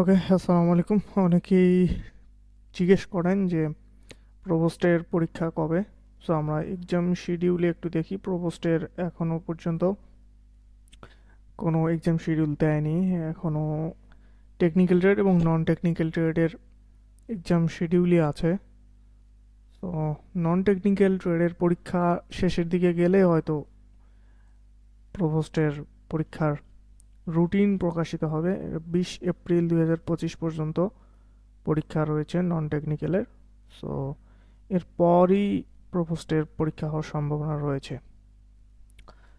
ওকে আসসালামু আলাইকুম। অনেকেই জিজ্ঞেস করেন যে প্রভোস্টের পরীক্ষা কবে? সো আমরা এক্সাম শিডিউলে একটু দেখি। প্রভোস্টের এখনও পর্যন্ত কোনো এক্সাম শিডিউল দেয়নি। এখনও টেকনিক্যাল ট্রেড এবং নন টেকনিক্যাল ট্রেডের এক্সাম শিডিউলই আছে। তো নন টেকনিক্যাল ট্রেডের পরীক্ষা শেষের দিকে গেলে হয়তো প্রভোস্টের পরীক্ষার রুটিন প্রকাশিত হবে। বিশ এপ্রিল দুই হাজার পঁচিশ পর্যন্ত পরীক্ষা রয়েছে নন টেকনিক্যালের সো এরপরই প্রপোস্টের পরীক্ষা হওয়ার সম্ভাবনা রয়েছে।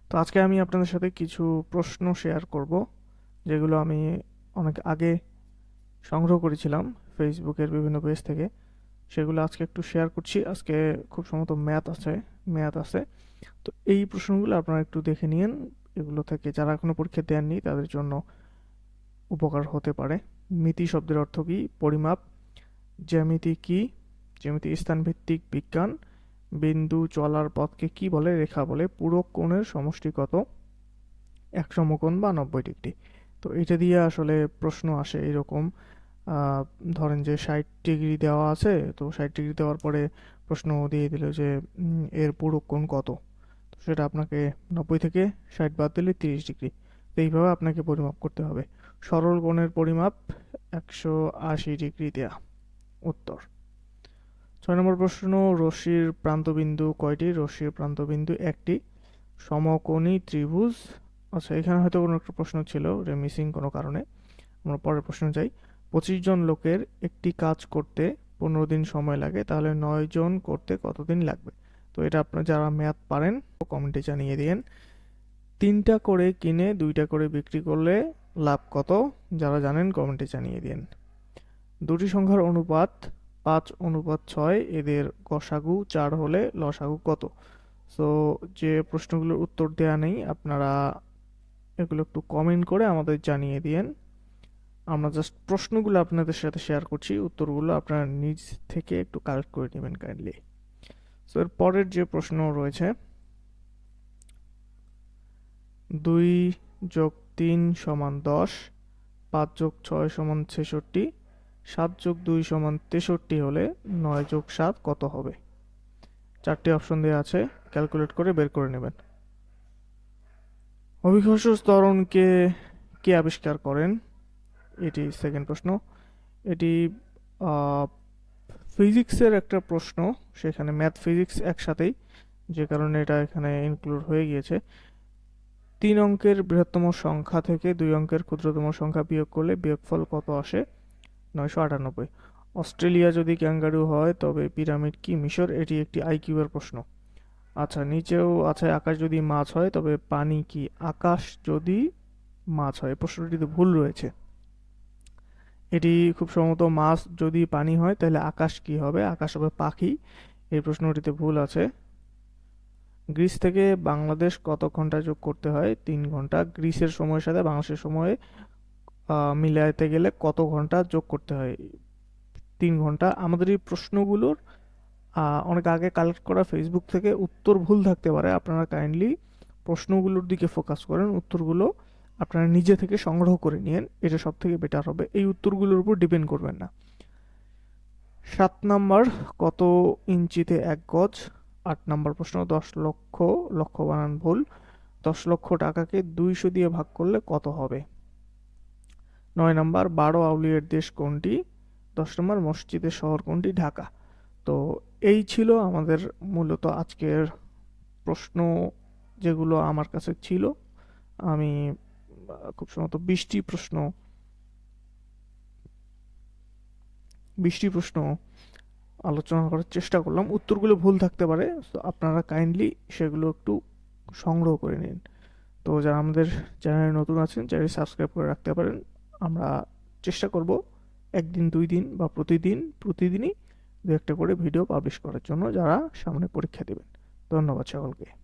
তো আজকে আমি আপনাদের সাথে কিছু প্রশ্ন শেয়ার করব, যেগুলো আমি অনেক আগে সংগ্রহ করেছিলাম ফেসবুকের বিভিন্ন পেজ থেকে। সেগুলো আজকে একটু শেয়ার করছি। আজকে খুব সম্ভবত ম্যাথ আছে ম্যাথ আছে। তো এই প্রশ্নগুলো আপনারা একটু দেখে নিন এগুলো থেকে যারা এখনও পরীক্ষা দেননি, তাদের জন্য উপকার হতে পারে। মিতি শব্দের অর্থ কী? পরিমাপ। জ্যামিতি কি? জ্যামিতি স্থানভিত্তিক বিজ্ঞান। বিন্দু চলার পথকে কি বলে? রেখা বলে। পুরো কোণের সমষ্টি কত? এক সমকোণ বা নব্বই ডিগ্রি। তো এটা দিয়ে আসলে প্রশ্ন আসে এরকম। ধরেন যে ষাট ডিগ্রি দেওয়া আছে, তো ষাট ডিগ্রি দেওয়ার পরে প্রশ্ন দিয়ে দিল যে এর পুরো কোণ কত? সেটা আপনাকে নব্বই থেকে ষাট বাদ দিলে তিরিশ ডিগ্রি। তো এইভাবে আপনাকে পরিমাপ করতে হবে। সরল কোণের পরিমাপ একশো আশি ডিগ্রি দেয়া। উত্তর। ছয় নম্বর প্রশ্ন, রশ্মির প্রান্তবিন্দু কয়টি? রশ্মির প্রান্তবিন্দু একটি। সমকোণী ত্রিভুজ। আচ্ছা এখানে হয়তো কোনো একটা প্রশ্ন ছিল, যে মিসিং কোনো কারণে। আমরা পরের প্রশ্ন যাই। পঁচিশ জন লোকের একটি কাজ করতে পনেরো দিন সময় লাগে, তাহলে নয় জন করতে কতদিন লাগবে? তো এটা আপনারা যারা ম্যাথ পারেন কমেন্টে জানিয়ে দিন তিনটা করে কিনে দুইটা করে বিক্রি করলে লাভ কত? যারা জানেন কমেন্টে জানিয়ে দিন দুটি সংখ্যার অনুপাত পাঁচ অনুপাত ছয়, এদের গসাগু চার হলে লসাগু কত? সো যে প্রশ্নগুলোর উত্তর দেয়া নেই, আপনারা এগুলো একটু কমেন্ট করে আমাদের জানিয়ে দিন আমরা জাস্ট প্রশ্নগুলো আপনাদের সাথে শেয়ার করছি, উত্তরগুলো আপনারা নিজ থেকে একটু কালেক্ট করে নেবেন কাইন্ডলি সো এর পরের যে প্রশ্ন রয়েছে, দুই যোগ তিন সমান দশ, পাঁচ যোগ ছয় সমান ছেষট্টি, সাত যোগ দুই সমান তেষট্টি হলে নয় যোগ সাত কত হবে? চারটি অপশন দেওয়া আছে, ক্যালকুলেট করে বের করে নেবেন। অভিঘর্ষ ত্বরণকে কে আবিষ্কার করেন? এটি সেকেন্ড প্রশ্ন। এটি ফিজিক্সের একটা প্রশ্ন, সেখানে ম্যাথ, ফিজিক্স একসাথেই, যে কারণে এটা এখানে ইনক্লুড হয়ে গিয়েছে। তিন অঙ্কের বৃহত্তম সংখ্যা থেকে দুই অঙ্কের ক্ষুদ্রতম সংখ্যা বিয়োগ করলে বিয়োগফল কত আসে? নয়শো আটানব্বই। অস্ট্রেলিয়া যদি ক্যাঙ্গারু হয়, তবে পিরামিড কি মিশর? এটি একটি আইকিউয়ের প্রশ্ন। আচ্ছা নিচেও আছে আকাশ যদি মাছ হয়, তবে পানি কি আকাশ যদি মাছ হয়? প্রশ্নটিতে ভুল রয়েছে। এটি খুব সম্ভবত মাছ যদি পানি হয়, তাহলে আকাশ কি হবে? আকাশ হবে পাখি। এই প্রশ্নটিতে ভুল আছে। গ্রিস থেকে বাংলাদেশ কত ঘণ্টা যোগ করতে হয়? তিন ঘণ্টা। গ্রিসের সময়ের সাথে বাংলাদেশের সময়ে মিলাইতে গেলে কত ঘণ্টা যোগ করতে হয়? তিন ঘণ্টা। আমাদের এই প্রশ্নগুলোর অনেক আগে কালেক্ট করা ফেসবুক থেকে উত্তর ভুল থাকতে পারে। আপনারা কাইন্ডলি প্রশ্নগুলোর দিকে ফোকাস করেন। উত্তরগুলো আপনারা নিজে থেকে সংগ্রহ করে নিন এটা সব থেকে বেটার হবে। এই উত্তরগুলোর উপর ডিপেন্ড করবেন না। সাত নাম্বার, কত ইঞ্চিতে এক গজ? আট নাম্বার প্রশ্ন, দশ লক্ষ লক্ষ বানান ভুল। দশ লক্ষ টাকাকে দুইশো দিয়ে ভাগ করলে কত হবে? নয় নাম্বার, বারো আউলিয়ার দেশ কোনটি? দশ নম্বর, মসজিদের শহর কোনটি? ঢাকা। তো এই ছিল আমাদের মূলত আজকের প্রশ্ন যেগুলো আমার কাছে ছিল। আমি খুব সম্ভবত বৃষ্টি প্রশ্ন বৃষ্টি প্রশ্ন আলোচনা করার চেষ্টা করলাম। উত্তরগুলো ভুল থাকতে পারে, তো আপনারা কাইন্ডলি সেগুলো একটু সংগ্রহ করে নিন। তো যারা আমাদের চ্যানেলে নতুন আছেন চ্যানেল সাবস্ক্রাইব করে রাখতে পারেন। আমরা চেষ্টা করব একদিন, দুই দিন বা প্রতিদিন, প্রতিদিনই দু একটা করে ভিডিও পাবলিশ করার জন্য, যারা সামনে পরীক্ষা দেবেন। ধন্যবাদ সকলকে।